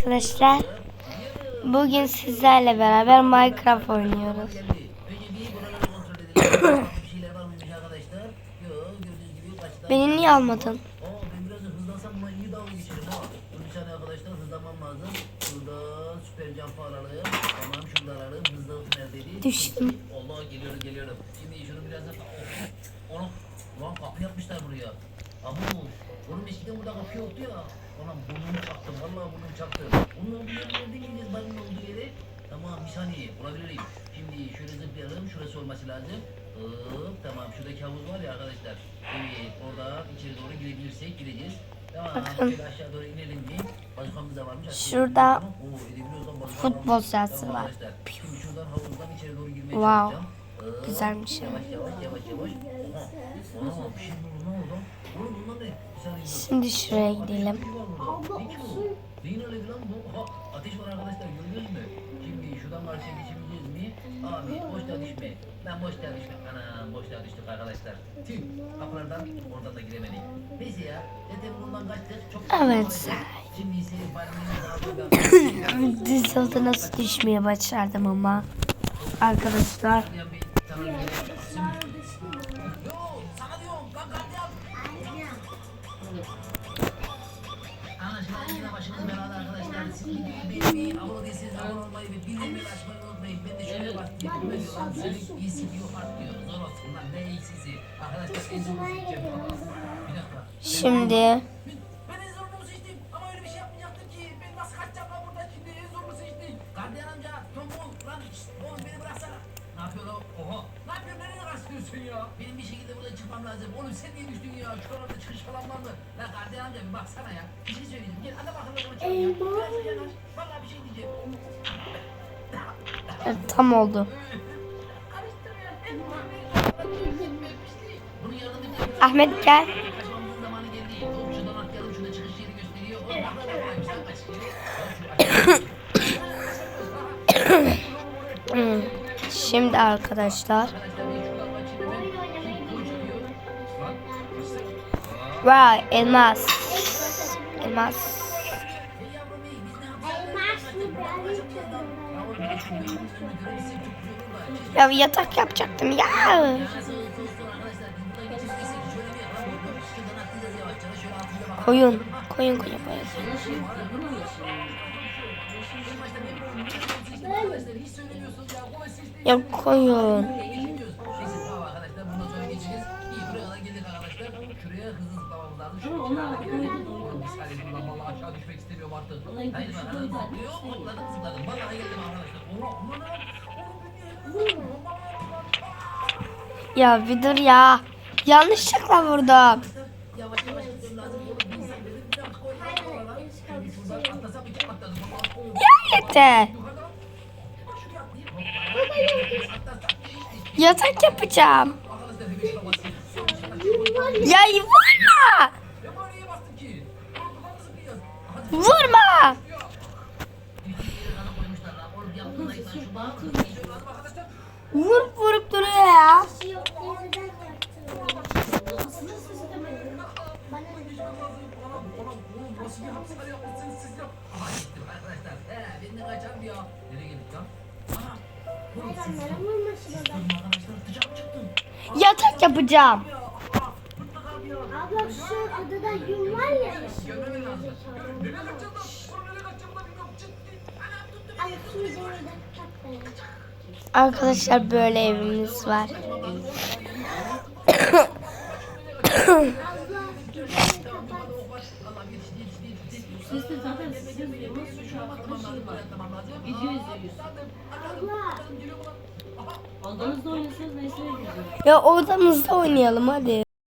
Arkadaşlar bugün sizlerle beraber Minecraft oynuyoruz. Beni niye almadın? Düştüm. Allah geliyorum geliyorum. Şimdi şunu biraz da... Onu... Ulan kapı yapmışlar buraya. Ama onun eskiden burada kapı yoktu ya. Ulan burnumu çaktım. Vallahi burnumu çaktım. Olduğu yere nereden gideceğiz? Benim olduğu yere. Tamam bir saniye bulabilirim. Şimdi şöyle zıplayalım. Şurası olması lazım. Hop tamam şuradaki havuz var ya arkadaşlar. Evet orada içeri doğru girebilirsek gireceğiz. Tamam Bakın. şöyle aşağı doğru inelim bir. Bazukamız da varmış. Şurada Oo, futbol varmış. sahası Tamam var. arkadaşlar. Şimdi şuradan havuzdan içeri doğru girmeye Wow. çalışacağım. Güzelmiş dur. Şimdi şuraya gidelim. Ateş var arkadaşlar gördünüz mü? Şimdi şuradan karşıya geçebileceğiz mi? Abi boşta düşme. Ben boşta düşme. Anam boşta düştük arkadaşlar. Tüh kapılardan oradan da giremedik. Neyse ya. Zaten bundan kaçtık. Çok Evet. Şimdi ise Düz yolda nasıl düşmeye başardım ama. Arkadaşlar şimdi yapıyor lan? Oha. Ne yapıyorsun? Nereye kaçıyorsun ya? Benim bir şekilde buradan çıkmam lazım. Oğlum sen niye düştün ya? Şu orada çıkış falan var mı? Lan gardiyan amca bir baksana ya. Bir şey söyleyeceğim. Gel adam akıllı konuşalım ya. Biraz yanaş. Valla bir şey diyeceğim. evet, tam oldu. Ahmet gel. Şimdi arkadaşlar. Vay elmas. Elmas. Ya yatak yapacaktım ya. Koyun. Koyun koyun koyun. Oha aman Ya bir dur ya. Yanlışlıkla vurdum. Oğlum. Ya yeter. Yatak yapacağım. Ya vurma. Vurma. Vurup vurup duruyor ya. Yatak yapacağım. Abla şu adada yum var ya. Arkadaşlar böyle evimiz var. Siz de zaten siz yazıyorsunuz. Şu an video izliyorsunuz. Abla. Odanızda oynasanız neyse güzel. Ya odamızda oynayalım hadi.